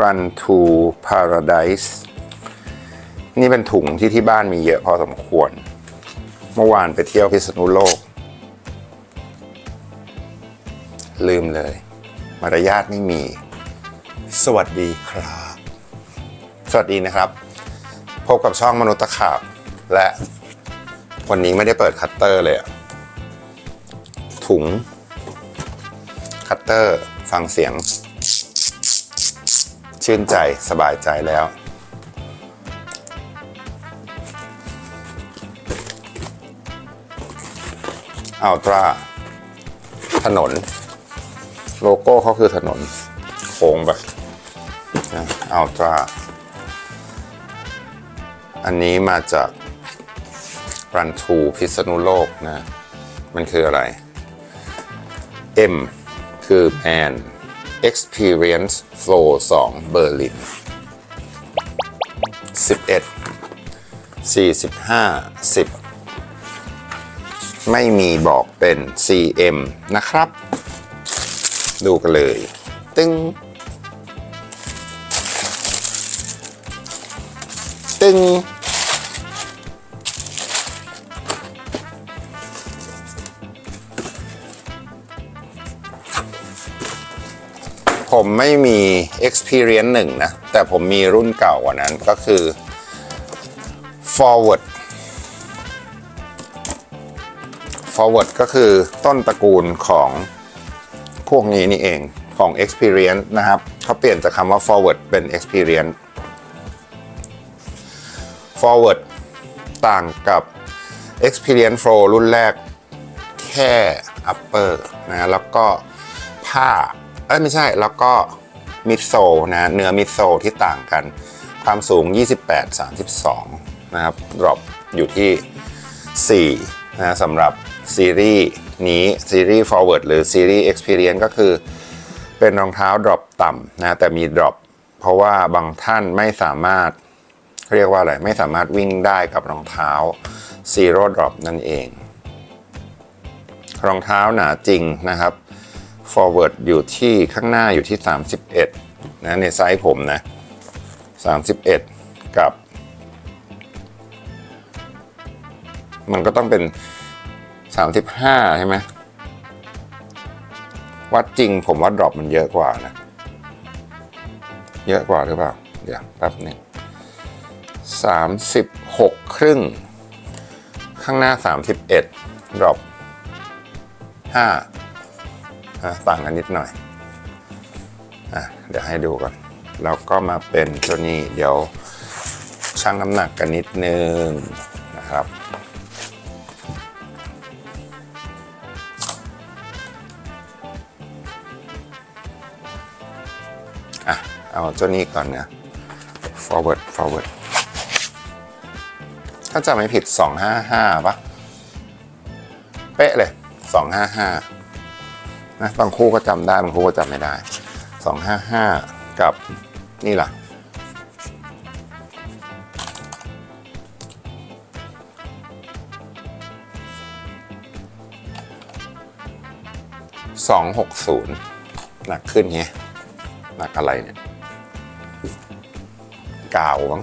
Run to Paradise นี่เป็นถุงที่ที่บ้านมีเยอะพอสมควร เมื่อวานไปเที่ยวพิษณุโลก ลืมเลย มารยาทไม่มี สวัสดีครับ สวัสดีนะครับ พบกับช่องมนุษย์ตะขาบ และวันนี้ไม่ได้เปิดคัตเตอร์เลยอะถุง คัตเตอร์ฟังเสียง ชื่นใจสบายใจแล้ว อัลตราถนน โลโก้เขาคือถนน โค้งแบบอัลตราอันนี้มาจากรันทูพิษณุโลกนะ มันคืออะไร M คือ Man Experience Flow 2 Berlin 11 45 10 ไม่มีบอกเป็น CM นะครับ ดูกันเลย ตึงตึง ผมไม่มี experience หนึ่งนะ แต่ผมมีรุ่นเก่ากว่านั้นก็คือ forward forward ก็คือต้นตระกูลของพวกนี้นี่เองของ experience นะครับเขาเปลี่ยนจากคำว่า forward เป็น experience forward ต่างกับ experience flow รุ่นแรกแค่ upper นะแล้วก็ผ้า เอ้ยไม่ใช่แล้วก็มิดโซนะเนื้อมิดโซที่ต่างกัน ความสูง 28 32 นะครับดรอปอยู่ที่ 4 นะสำหรับซีรีส์นี้ซีรีส์ forward หรือซีรีส์ experience ก็คือ เป็นรองเท้าดรอปต่ำนะแต่มีดรอปเพราะว่าบางท่านไม่สามารถเรียกว่าอะไร ไม่สามารถวิ่งได้กับรองเท้า zero drop นั่นเอง รองเท้าหนาจริงนะครับ forward อยู่ที่ข้างหน้าอยู่ที่ 31 นะในไซส์ผมนะ 31 กับ มันก็ต้องเป็น 35 ใช่ไหมวัดจริงผมว่าดรอปมันเยอะกว่านะ เยอะกว่าหรือเปล่า เดี๋ยวแป๊บหนึง36ครึ่ง ข้างหน้า31ดรอป5อะ ต่างกันนิดหน่อยอะเดี๋ยวให้ดูก่อนแล้วก็มาเป็นตัวนี้เดี๋ยวชั่งน้ำหนักกันนิดนึงนะครับอะเอาตัวนี้ก่อนนะ forward forward ถ้าจำไม่ผิด 255ปะเป๊ะเลย 255 นะบางคู่ก็จำได้บางคู่ก็จำไม่ได้ 255 กับนี่ล่ะ260หกศูนย์หนักขึ้นไงหนักอะไรเนี่ยกาวมั้ง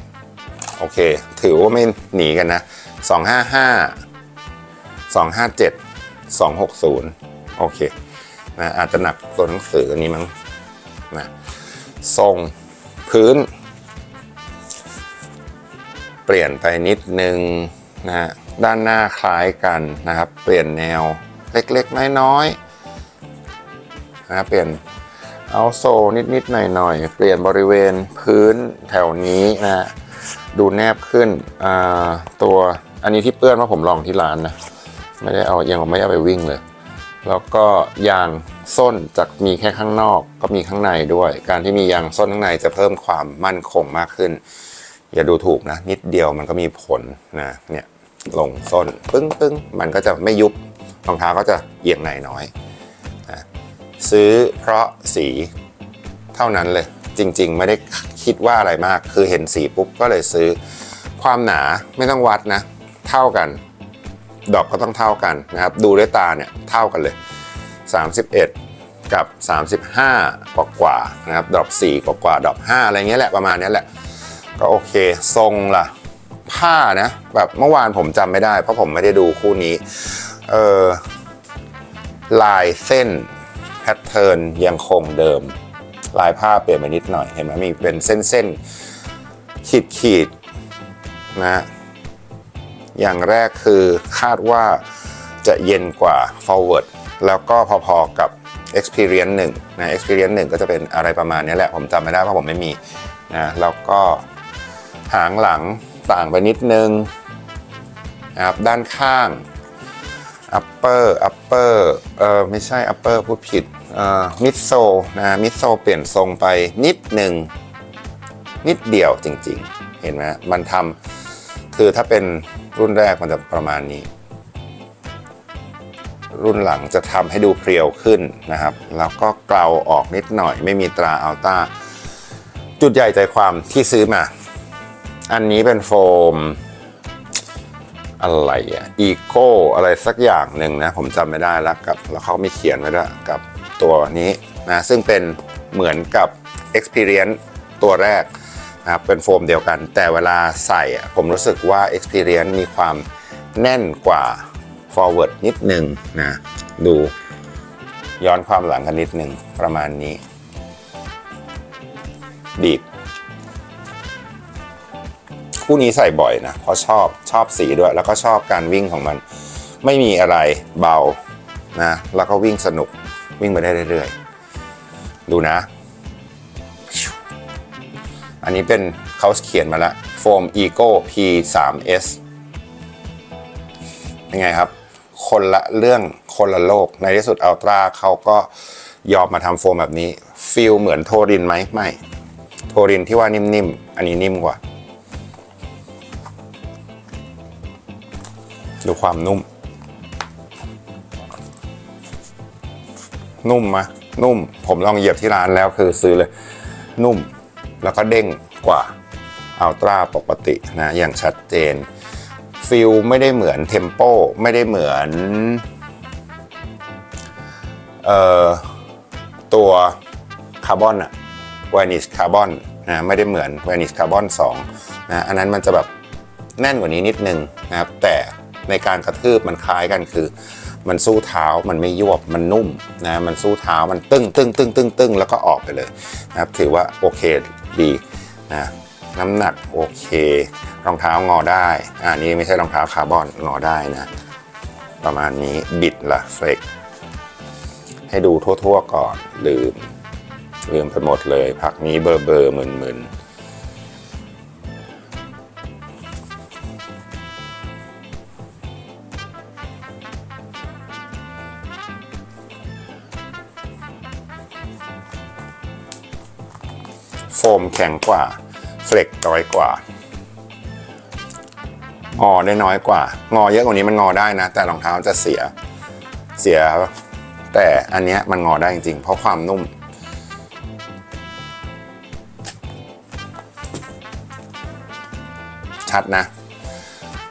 257โอเค ถือว่าไม่หนีกันนะ 255 257 260 โอเคนะอาจจะหนักตัวหนังสืออันนี้มั้งนะทรงพื้น เปลี่ยนไปนิดนึงนะฮะด้านหน้าคล้ายกันนะครับ เปลี่ยนแนวเล็กๆ น้อยๆนะเปลี่ยนเอาโซนิดๆ หน่อยๆ เปลี่ยนบริเวณพื้นแถวนี้นะฮะดูแนบขึ้นตัว อันนี้ที่เปื้อนว่าผมลองที่ร้านนะ ไม่ได้เอายังไม่ได้เอาไปวิ่งเลย แล้วก็ยางส้นจากมีแค่ข้างนอกก็มีข้างในด้วย การที่มียางส้นข้างในจะเพิ่มความมั่นคงมากขึ้น อย่าดูถูกนะ นิดเดียวมันก็มีผลนะเนี่ยลงส้นปึ้งปึ้งมันก็จะไม่ยุบรองเท้าก็จะเอียงในน้อยนะซื้อเพราะสีเท่านั้นเลยจริง ๆ ไม่ได้คิดว่าอะไรมาก คือเห็นสีปุ๊บก็เลยซื้อความหนาไม่ต้องวัดนะ เท่ากัน ดอกก็ต้องเท่ากันนะครับ ดูด้วยตาเนี่ยเท่ากันเลย 31 กับ 35 กว่ากว่านะครับดอป4กว่ากว่าดอป5อะไรเงี้ยแหละประมาณนี้แหละ ก็โอเค ทรงล่ะ ผ้านะแบบเมื่อวานผมจำไม่ได้ เพราะผมไม่ได้ดูคู่นี้ เออลายเส้นแพทเทิร์นยังคงเดิม ลายผ้าเปลี่ยนไปนิดหน่อยเห็นไหมมีเป็นเส้นเส้นๆขีดขีดๆนะ อย่างแรกคือคาดว่าจะเย็นกว่า forward แล้วก็พอๆกับ experience 1นะ experience 1 ก็จะเป็นอะไรประมาณนี้แหละ ผมจำไม่ได้เพราะผมไม่มีนะแล้วก็หางหลังต่างไปนิดนึงนะครับด้านข้าง upper upper เออไม่ใช่ upper พูดผิดเอ่อ mid sole นะ mid sole เปลี่ยนทรงไปนิดหนึ่งนิดเดียวจริงๆ เห็นไหมมันทำคือถ้าเป็น รุ่นแรกมันจะประมาณนี้ รุ่นหลังจะทำให้ดูเพรียวขึ้นนะครับ แล้วก็เกลาออกนิดหน่อย ไม่มีตราอัลต้าจุดใหญ่ใจความที่ซื้อมา อันนี้เป็นโฟมอะไรอะอีโก้อะไรสักอย่างหนึ่งนะ ผมจำไม่ได้แล้วกับ แล้วเขาไม่เขียนไว้ด้วยกับตัวนี้นะ ซึ่งเป็นเหมือนกับ Experience ตัวแรก นะครับเป็นโฟมเดียวกัน แต่เวลาใส่ผมรู้สึกว่า Experience มีความแน่นกว่า forward นิดนึงนะดูย้อนความหลังกันนิดนึงประมาณนี้บีบคู่นี้ใส่บ่อยนะ เพราะชอบชอบสีด้วย แล้วก็ชอบการวิ่งของมัน ไม่มีอะไรเบานะ แล้วก็วิ่งสนุกวิ่งไปได้เรื่อยๆ ดูนะ อันนี้เป็นเขาเขียนมาแล้วโฟม Ego P3S ยังไงครับ คนละเรื่องคนละโลก ในที่สุดอัลตราเขาก็ยอมมาทำโฟมแบบนี้ฟีลเหมือนโทรินไหมไม่ โทรินที่ว่านิ่มๆ อันนี้นิ่มกว่า ดูความนุ่ม นุ่มมะนุ่ม ผมลองเหยียบที่ร้านแล้วคือซื้อเลย นุ่ม แล้วก็เด้งกว่าอัลตราปกตินะอย่างชัดเจนฟิลไม่ได้เหมือนเทมโปไม่ได้เหมือนเอ่อตัวคาร์บอนอะวานิชคาร์บอนนะไม่ได้เหมือนวานิชคาร์บอน2นะอันนั้นมันจะแบบแน่นกว่านี้นิดนึงนะครับแต่ในการกระทืบมันคล้ายกันคือ มันสู้เท้ามันไม่ยวบมันนุ่มนะมันสู้เท้ามันตึ้งตึ้งตึ้งตึ้งตึ้งแล้วก็ออกไปเลยนะครับถือว่าโอเค ดีนะน้ำหนักโอเค รองเท้างอได้อ่านี่ไม่ใช่รองเท้าคาร์บอนงอได้นะ ประมาณนี้บิดละเฟกให้ดูทั่วๆก่อนลืมลืมไปหมดเลย พักนี้เบอร์เบอร์มึนมึ ข็งกว่า เฟล็กน้อยกว่า งอได้น้อยกว่า งอเยอะกว่านี้มันงอได้นะ แต่รองเท้าจะเสีย เสีย แต่อันเนี้ยมันงอได้จริงๆ เพราะความนุ่ม ชัดนะ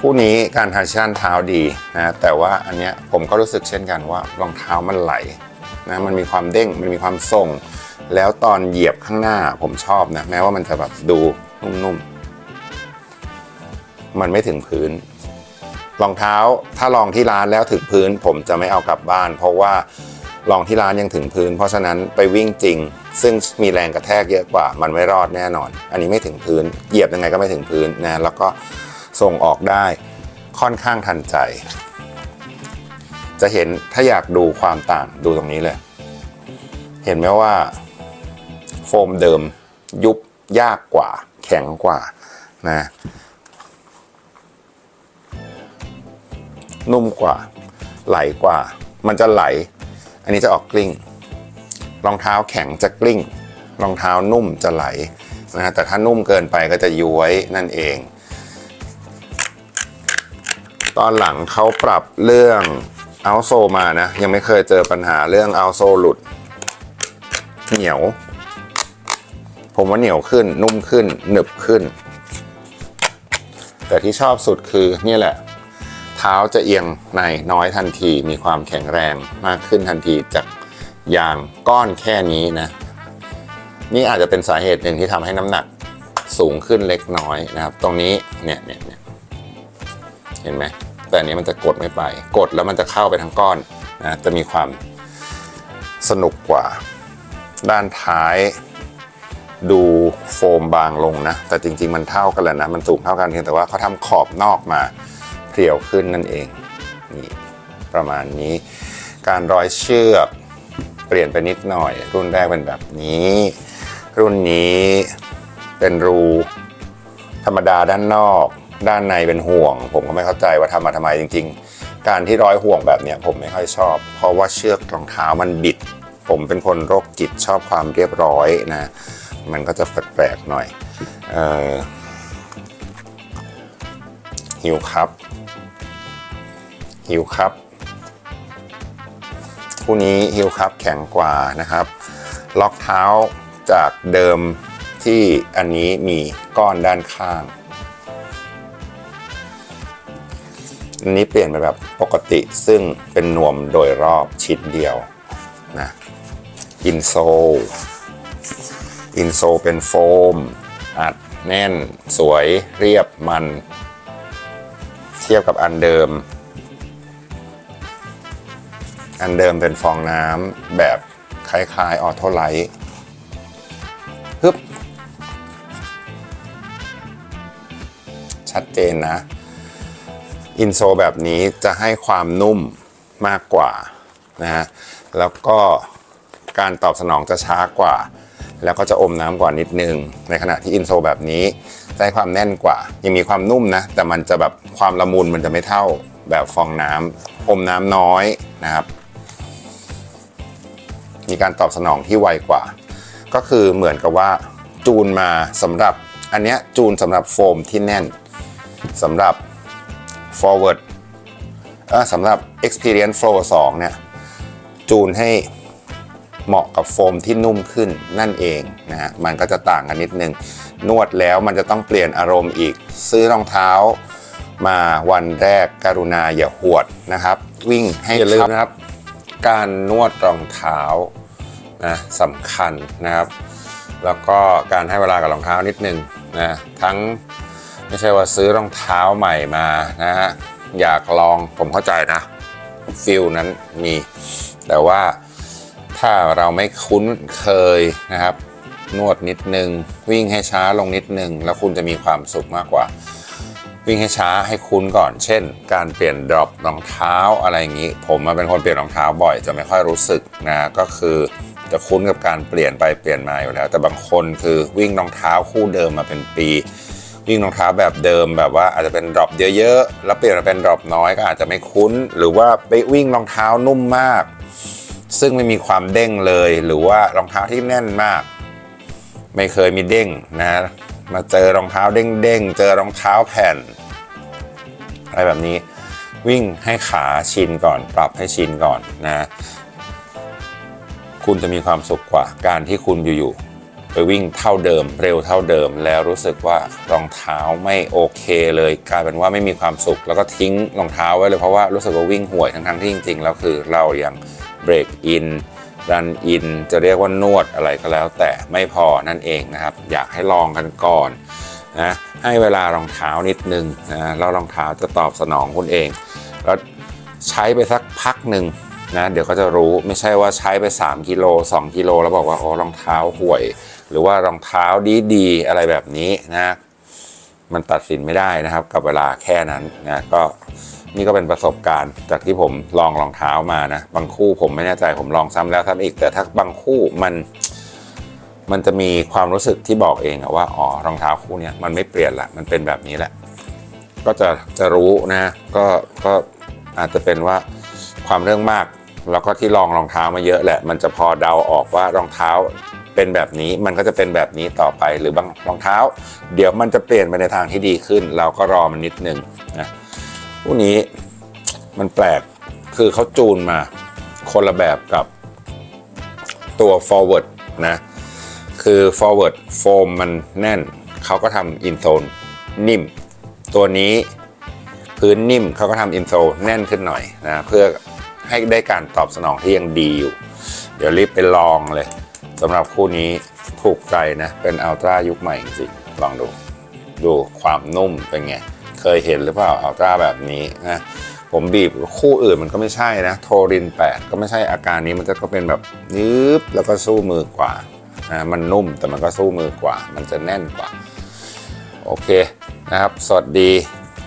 คู่นี้การทาชั่นเท้าดีนะ แต่ว่าอันเนี้ยผมก็รู้สึกเช่นกันว่ารองเท้ามันไหลนะ มันมีความเด้ง มันมีความทรง แล้วตอนเหยียบข้างหน้าผมชอบนะ แม้ว่ามันจะแบบดูนุ่มๆ มันไม่ถึงพื้น รองเท้าถ้าลองที่ร้านแล้วถึงพื้น ผมจะไม่เอากลับบ้าน เพราะว่าลองที่ร้านยังถึงพื้น เพราะฉะนั้นไปวิ่งจริง ซึ่งมีแรงกระแทกเยอะกว่า มันไม่รอดแน่นอน อันนี้ไม่ถึงพื้น เหยียบยังไงก็ไม่ถึงพื้นนะแล้วก็ส่งออกได้ค่อนข้างทันใจ จะเห็นถ้าอยากดูความต่างดูตรงนี้เลย เห็นไหมว่า โฟมเดิมยุบยากกว่า แข็งกว่านะนุ่มกว่า ไหลกว่า มันจะไหล อันนี้จะออกกลิ้ง รองเท้าแข็งจะกลิ้ง รองเท้านุ่มจะไหลนะฮะแต่ถ้านุ่มเกินไปก็จะย้วยนั่นเอง ตอนหลังเขาปรับเรื่องเอาโซมานะ ยังไม่เคยเจอปัญหาเรื่องเอาโซหลุด เหนียว ผมว่าเหนียวขึ้นนุ่มขึ้น หนึบขึ้น แต่ที่ชอบสุดคือเนี่แหละ เท้าจะเอียงในน้อยทันที มีความแข็งแรงมากขึ้นทันทีจากยางก้อนแค่นี้นะ นี่อาจจะเป็นสาเหตุหนึ่งที่ทำให้น้ำหนักสูงขึ้นเล็กน้อยนะครับ ตรงนี้เนี่ยเนี่ยเนี่ยเห็นไหมแต่อันนี้มันจะกดไม่ไป กดแล้วมันจะเข้าไปทั้งก้อนนะจะมีความสนุกกว่า ด้านท้าย ดูโฟมบางลงนะ แต่จริง ๆ มันเท่ากันแหละนะ มันสูงเท่ากันเพียงแต่ว่าเขาทำขอบนอกมาเพรียวขึ้นนั่นเองนี่ประมาณนี้ การร้อยเชือกเปลี่ยนไปนิดหน่อย รุ่นแรกเป็นแบบนี้ รุ่นนี้เป็นรูธรรมดาด้านนอก ด้านในเป็นห่วง ผมก็ไม่เข้าใจว่าทำมาทำไมจริง ๆ การที่ร้อยห่วงแบบเนี้ยผมไม่ค่อยชอบ เพราะว่าเชือกรองเท้ามันบิด ผมเป็นคนโรคจิตชอบความเรียบร้อยนะ มันก็จะแปลกๆหน่อยออหิวครับ หิวครับคู่นี้ฮิลครับแข็งกว่านะครับ ล็อกเท้าจากเดิมที่อันนี้มีก้อนด้านข้างอันนี้เปลี่ยนไปแบบปกติซึ่งเป็นนวมโดยรอบชิ้นเดียวนะอินโซ อินโซเป็นโฟม อัดแน่น สวยเรียบมัน เทียบกับอันเดิม อันเดิมเป็นฟองน้ำแบบคล้ายๆออโทไลท์ฮึบชัดเจนนะ อินโซแบบนี้จะให้ความนุ่มมากกว่านะฮะแล้วก็การตอบสนองจะช้ากว่า แล้วก็จะอมน้ำกว่านิดนึง ในขณะที่อินโซแบบนี้จะให้ความแน่นกว่า ยังมีความนุ่มนะ แต่มันจะแบบความละมุนมันจะไม่เท่าแบบฟองน้ำอมน้ำน้อยนะครับ มีการตอบสนองที่ไวกว่า ก็คือเหมือนกับว่าจูนมาสำหรับอันเนี้ยจูนสำหรับโฟมที่แน่นสำหรับ forward เออสำหรับ experience flow 2เนี่ยจูนให้ เหมาะกับโฟมที่นุ่มขึ้นนั่นเองนะฮะมันก็จะต่างกันนิดนึง นวดแล้วมันจะต้องเปลี่ยนอารมณ์อีก ซื้อรองเท้ามาวันแรกกรุณาอย่าหวดนะครับ วิ่งให้อย่าลืมนะครับ การนวดรองเท้านะสำคัญนะครับ แล้วก็การให้เวลากับรองเท้านิดนึงนะทั้งไม่ใช่ว่าซื้อรองเท้าใหม่มานะฮะอยากลองผมเข้าใจนะฟิลนั้นมีแต่ว่า ถ้าเราไม่คุ้นเคยนะครับ นวดนิดนึง วิ่งให้ช้าลงนิดนึง แล้วคุณจะมีความสุขมากกว่า วิ่งให้ช้าให้คุ้นก่อน เช่น การเปลี่ยนดรอปรองเท้าอะไรอย่างนี้ ผมมาเป็นคนเปลี่ยนรองเท้าบ่อยจะไม่ค่อยรู้สึกนะก็คือจะคุ้นกับการเปลี่ยนไปเปลี่ยนมาอยู่แล้ว แต่บางคนคือวิ่งรองเท้าคู่เดิมมาเป็นปี วิ่งรองเท้าแบบเดิมแบบว่าอาจจะเป็นดรอปเยอะๆ แล้วเปลี่ยนมาเป็นดรอปน้อยก็อาจจะไม่คุ้น หรือว่าไปวิ่งรองเท้านุ่มมาก ซึ่งไม่มีความเด้งเลย หรือว่ารองเท้าที่แน่นมาก ไม่เคยมีเด้งนะ มาเจอรองเท้าเด้งๆเจอรองเท้าแผ่น อะไรแบบนี้ วิ่งให้ขาชินก่อน ปรับให้ชินก่อนนะ คุณจะมีความสุขกว่าการที่คุณอยู่ๆไปวิ่งเท่าเดิม เร็วเท่าเดิม แล้วรู้สึกว่ารองเท้าไม่โอเคเลยกลายเป็นว่าไม่มีความสุข แล้วก็ทิ้งรองเท้าไว้เลยเพราะว่ารู้สึกว่าวิ่งห่วยทั้งๆที่จริงๆแล้วคือเรายัง เบรกอินรันอินจะเรียกว่านวดอะไรก็แล้ว แต่ไม่พอนั่นเองนะครับ อยากให้ลองกันก่อนนะให้เวลารองเท้านิดนึงนะแล้วรองเท้าจะตอบสนองคุณเอง แล้วใช้ไปสักพักหนึ่งนะเดี๋ยวก็จะรู้ไม่ใช่ว่าใช้ไป 3กิโล2กิโลแล้วบอกว่าโอ้รองเท้าห่วย หรือว่ารองเท้าดีดีๆอะไรแบบนี้นะมันตัดสินไม่ได้นะครับกับเวลาแค่นั้นนะก็ นี่ก็เป็นประสบการณ์จากที่ผมลองรองเท้ามานะ บางคู่ผมไม่แน่ใจผมลองซ้ำแล้วซ้ำอีก แต่ถ้าบางคู่มันมันจะมีความรู้สึกที่บอกเองว่าอ๋อรองเท้าคู่นี้มันไม่เปลี่ยนละมันเป็นแบบนี้แหละ ก็จะจะรู้นะก็ก็อาจจะเป็นว่าความเรื่องมาก แล้วก็ที่ลองรองเท้ามาเยอะแหละ มันจะพอเดาออกว่ารองเท้าเป็นแบบนี้มันก็จะเป็นแบบนี้ต่อไปหรือบางรองเท้า เดี๋ยวมันจะเปลี่ยนไปในทางที่ดีขึ้น เราก็รอมันนิดนึงนะ คู่นี้มันแปลกคือเขาจูนมาคนละแบบกับตัว forward นะ คือ forward foam มันแน่น เขาก็ทำ in zone นิ่ม ตัวนี้พื้นนิ่มเขาก็ทำอินโซแน่นขึ้นหน่อยนะเพื่อให้ได้การตอบสนองที่ยังดีอยู่ เดี๋ยวรีบไปลองเลยสำหรับคู่นี้ถูกใจนะ เป็นอัลตร้ายุคใหม่จริงลองดู ดูความนุ่มเป็นไง เคยเห็นหรือเปล่าอัลตร้าแบบนี้นะผมบีบคู่อื่นมันก็ไม่ใช่นะ โทริน 8 ก็ไม่ใช่อาการนี้มันจะก็เป็นแบบยืบแล้วก็สู้มือกว่านะมันนุ่มแต่มันก็สู้มือกว่า มันจะแน่นกว่า โอเคนะครับ สวัสดี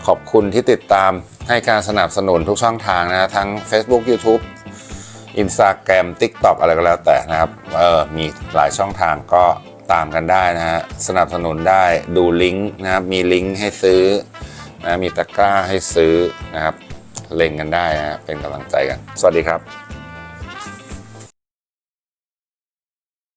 ขอบคุณที่ติดตามให้การสนับสนุนทุกช่องทางนะทั้ง Facebook YouTube Instagram TikTok อะไรก็แล้วแต่นะครับเออมีหลายช่องทางก็ตามกันได้นะฮะสนับสนุนได้ดูลิงก์นะครับมีลิงก์ให้ซื้อ นะมีตะกร้าให้ซื้อนะครับ เล็งกันได้นะเป็นกำลังใจกัน สวัสดีครับ